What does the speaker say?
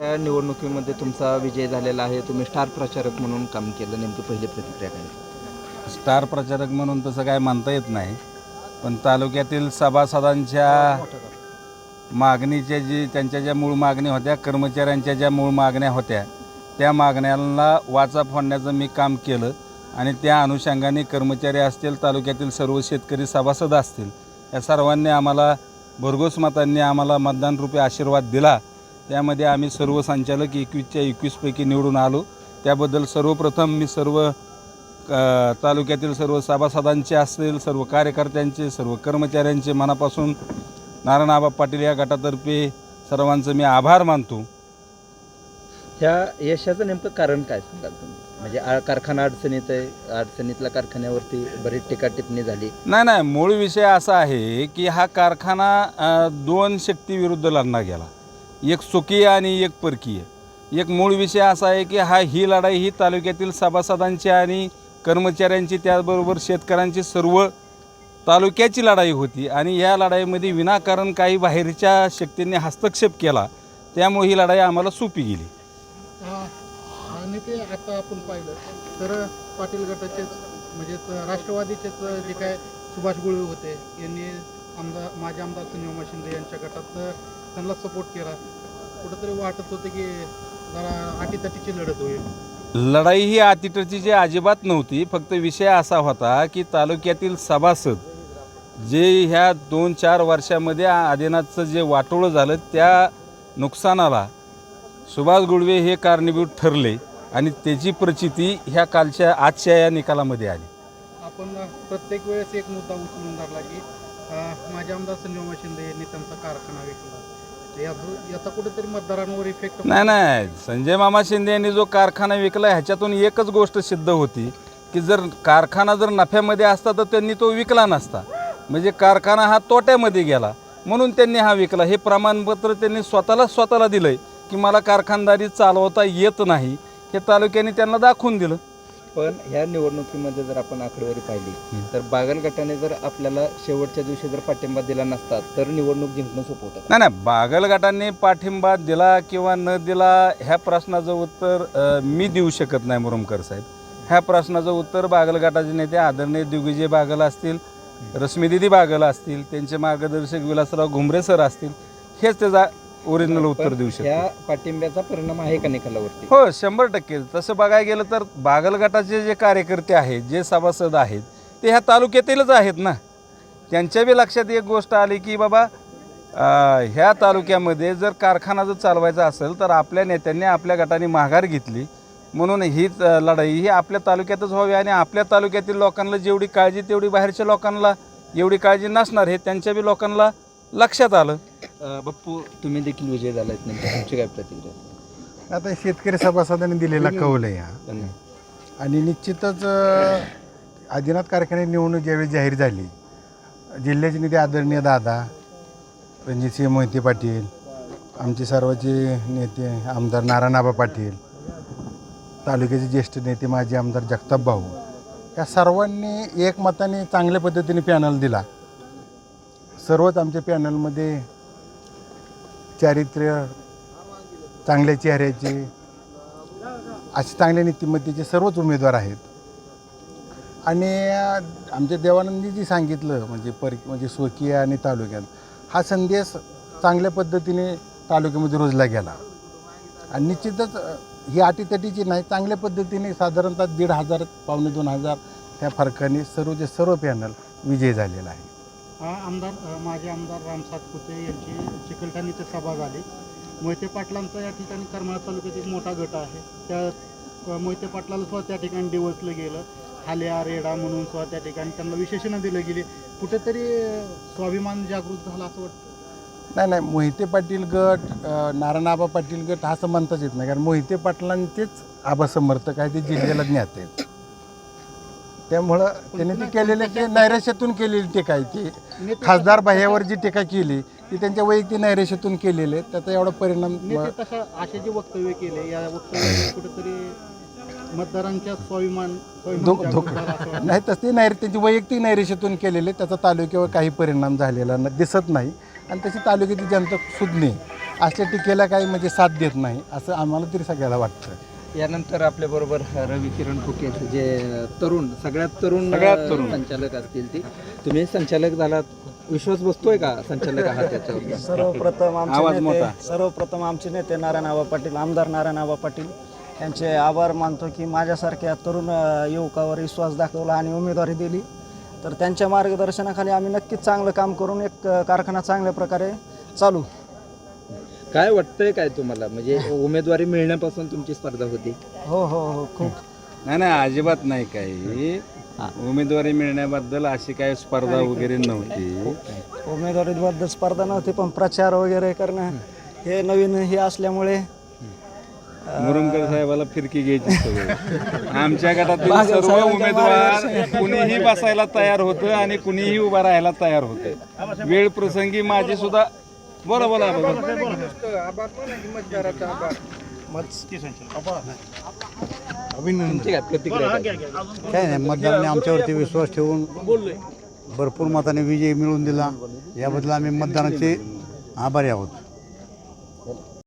या निवडणुकीमध्ये तुमचा विजय झालेला आहे. तुम्ही स्टार प्रचारक म्हणून काम केलं. नेमकी पहिली प्रतिक्रिया काय? स्टार प्रचारक म्हणून तसं काय म्हणता येत नाही. पण तालुक्यातील सभासदांच्या मागणीच्या जी त्यांच्या ज्या मूळ मागण्या होत्या कर्मचाऱ्यांच्या ज्या मूळ मागण्या होत्या त्या मागण्यांना वाचा फोडण्याचं मी काम केलं. आणि त्या अनुषंगाने कर्मचारी असतील तालुक्यातील सर्व शेतकरी सभासद असतील या सर्वांनी आम्हाला भरघोस मतांनी आम्हाला मतदानरूपी आशीर्वाद दिला. त्यामध्ये आम्ही सर्व संचालक एकवीसच्या एकवीसपैकी निवडून आलो. त्याबद्दल सर्वप्रथम मी सर्व तालुक्यातील सर्व सभासदांचे असतील सर्व कार्यकर्त्यांचे सर्व कर्मचाऱ्यांचे मनापासून नारायणआबा पाटील या गटातर्फे सर्वांचं मी आभार मानतो. ह्या यशाचं नेमकं कारण काय सांगाल तुम्ही? म्हणजे आ- कारखाना अडचणीत आहे अडचणीतल्या कारखान्यावरती बरीच टीका टिप्पणी झाली. नाही नाही मूळ विषय असा आहे की हा कारखाना अ, दोन शक्तीविरुद्ध लढला गेला. एक स्वकीय आणि एक परकीय. एक मूळ विषय असा आहे की हा ही लढाई ही तालुक्यातील सभासदांची आणि कर्मचाऱ्यांची त्याचबरोबर शेतकऱ्यांची सर्व तालुक्याची लढाई होती आणि या लढाईमध्ये विनाकारण काही बाहेरच्या शक्तींनी हस्तक्षेप केला. त्यामुळे ही लढाई आम्हाला सोपी गेली. आणि ते आता आपण पाहिलं. तर पाटील गटाचे म्हणजे त- राष्ट्रवादीचेच जे काय सुभाष गुळवे होते यांनी आमदार माझे आमदार संजय शिंदे यांच्या गटात त्यांना सपोर्ट केला. कुठंतरी वाटत होते की जरा आटीतटीची लढत होईल. लढाई ही अतिटचीची अजिबात नव्हती फक्त विषय असा होता की तालुक्यातील सभासद जे ह्या दोन चार वर्षामध्ये आदिनाथचं जे वाटोळं झालं त्या नुकसानाला सुभाष गुळवे हे कारणीभूत ठरले आणि त्याची प्रचिती ह्या कालच्या आजच्या या निकालामध्ये आली. आपण प्रत्येक वेळेस एक मुद्दा उचलून धरला की माझे आमदार संजीव शिंदे यांनी त्यांचा कारखाना विकला. याचा कुठेतरी मतदारांवर इफेक्ट नाही नाही. संजय मामा शिंदे यांनी जो कारखाना विकला ह्याच्यातून एकच गोष्ट सिद्ध होती की जर कारखाना जर नफ्यामध्ये असता तर त्यांनी तो विकला नसता. म्हणजे कारखाना हा तोट्यामध्ये गेला म्हणून त्यांनी हा विकला. हे प्रमाणपत्र त्यांनी स्वतःला स्वतःला आहे की मला कारखानदारी चालवता येत नाही हे तालुक्याने त्यांना दाखवून दिलं. पण ह्या निवडणुकीमध्ये जर आपण आकडेवारी पाहिली. तर बागल गटाने जर आपल्याला शेवटच्या दिवशी जर पाठिंबा दिला नसता तर निवडणूक जिंकणं सोपं होतं नाही नाही बागल गटाने पाठिंबा दिला किंवा न दिला ह्या प्रश्नाचं उत्तर अ, मी देऊ शकत नाही मुरुमकर साहेब. ह्या प्रश्नाचं उत्तर बागल गटाचे नेते आदरणीय दिग्विजय बागल असतील रश्मीदिदी बागल असतील त्यांचे मार्गदर्शक विलासराव घुमरे सर असतील हेच त्याचा ओरिजिनल उत्तर देऊ शकतो. पाठिंब्याचा परिणाम आहे का निकालावरती हो शंभर टक्के. तसं बघायला गेलं तर बागल गटाचे जे कार्यकर्ते आहेत जे सभासद आहेत ते ह्या तालुक्यातीलच आहेत ना. त्यांच्या बी लक्षात एक गोष्ट आली की बाबा ह्या तालुक्यामध्ये जर कारखाना जर चालवायचा असेल तर आपल्या नेत्यांनी आपल्या गटाने माघार घेतली. म्हणून अं, लढाई ही आपल्या तालुक्यातच व्हावी आणि आपल्या तालुक्यातील लोकांना जेवढी काळजी तेवढी बाहेरच्या लोकांना एवढी काळजी नसणार हे त्यांच्या बी लोकांना लक्षात आलं. बाप्पू तुम्ही देखील विजय झालात नेमकी. तुमची काय प्रतिक्रिया? आता शेतकरी सभासदांनी दिलेला कौल आहे हा. आणि निश्चितच अ, आदिनाथ कारखाने निवडणूक ज्यावेळी जाहीर झाली जिल्ह्याचे नेते आदरणीय दादा रणजितसिंह मोहिते पाटील आमचे सर्वाचे नेते आमदार नारायणआबा पाटील तालुक्याचे ज्येष्ठ नेते माजी आमदार जगताप भाऊ या सर्वांनी एकमताने चांगल्या पद्धतीने पॅनल दिला. सर्वच आमच्या पॅनलमध्ये चारित्र्य चांगल्या चेहऱ्याचे असे चांगल्या नीतिमत्तेचे सर्वच उमेदवार आहेत. आणि आमच्या देवानंदीजी सांगितलं म्हणजे पर म्हणजे स्वकीय आणि तालुक्यात हा संदेश चांगल्या पद्धतीने तालुक्यामध्ये रोजला गेला. आणि निश्चितच ही अटीतटीची नाही चांगल्या पद्धतीने साधारणतः दीड हजार पावणे दोन हजार त्या फरकाने सर्वचे सर्व पॅनल विजयी झालेला आहे आमदार अ, माजी आमदार राम सातपुते यांची चिकलठाण इथे सभा झाली. मोहिते पाटलांचा या ठिकाणी करमाळा तालुक्यात एक मोठा गट आहे. त्या मोहिते पाटलाला सुद्धा त्या ठिकाणी डिवचलं गेलं. हाल्या रेडा म्हणून सुद्धा त्या ठिकाणी त्यांना विशेषणं दिलं गेली. कुठेतरी स्वाभिमान जागृत झाला असं वाटतं? नाही नाही. मोहिते पाटील गट अ, नारायणआबा पाटील गट असं म्हणताच येत नाही. कारण मोहिते पाटलांचेच आबा समर्थक आहे ते जिल्ह्याला ज्ञात आहेत. त्यामुळं त्यांनी ते केलेले ते नैराश्यातून केलेली टीका आहे ती. खासदार बाह्यावर जी टीका केली ती त्यांच्या वैयक्तिक नैराश्यातून केलेले आहे. त्याचा एवढा परिणाम असे जे वक्तव्य केले या कुठेतरी मतदारांच्या स्वाभिमान नाही तसं ते नैर त्यांची वैयक्तिक नैराश्यातून केलेले त्याचा तालुक्यावर काही परिणाम झालेला न- दिसत नाही. आणि तशी तालुक्याची जनता सुज्ञ. असल्या टीकेला काही म्हणजे साथ देत नाही असं आम्हाला तरी सगळ्याला वाटतं. यानंतर आपल्याबरोबर रवी किरण फुके जे तरुण सगळ्यात तरुण सगळ्यात तरुण. संचालक असतील ते. तुम्ही संचालक झालात. विश्वास बसतोय का संचालक आहात त्याच्यावर? सर्वप्रथम आवाज आमचे मोठा. नेते सर्वप्रथम आमचे नेते नारायण आबा पाटील आमदार नारायण आबा पाटील यांचे आभार मानतो की माझ्यासारख्या तरुण अ, युवकावर विश्वास दाखवला आणि उमेदवारी दिली. तर त्यांच्या मार्गदर्शनाखाली आम्ही नक्कीच चांगलं काम करून एक अ, कारखाना चांगल्या प्रकारे चालू. काय वाटतंय काय तुम्हाला? म्हणजे उमेदवारी मिळण्यापासून तुमची स्पर्धा होती. हो हो हो खूप. नाही नाही अजिबात नाही काही. उमेदवारी मिळण्याबद्दल अशी काही स्पर्धा वगैरे नव्हती. उमेदवारीबद्दल स्पर्धा नव्हती पण प्रचार वगैरे करणं हे नवीन हे असल्यामुळे मुरुमकर साहेबाला फिरकी घ्यायची सवय. आमच्या गटातील बागल सर्व उमेदवार कुणीही बसायला तयार होतं आणि कुणीही उभा राहायला तयार होतं वेळ प्रसंगी माझी सुद्धा बोला बोला बोला. तुमची काय प्रतिक्रिया काय? काय नाही मतदारांनी आमच्यावरती विश्वास ठेवून भरपूर मताने विजय मिळवून दिला. याबद्दल आम्ही मतदारांचे आभारी आहोत.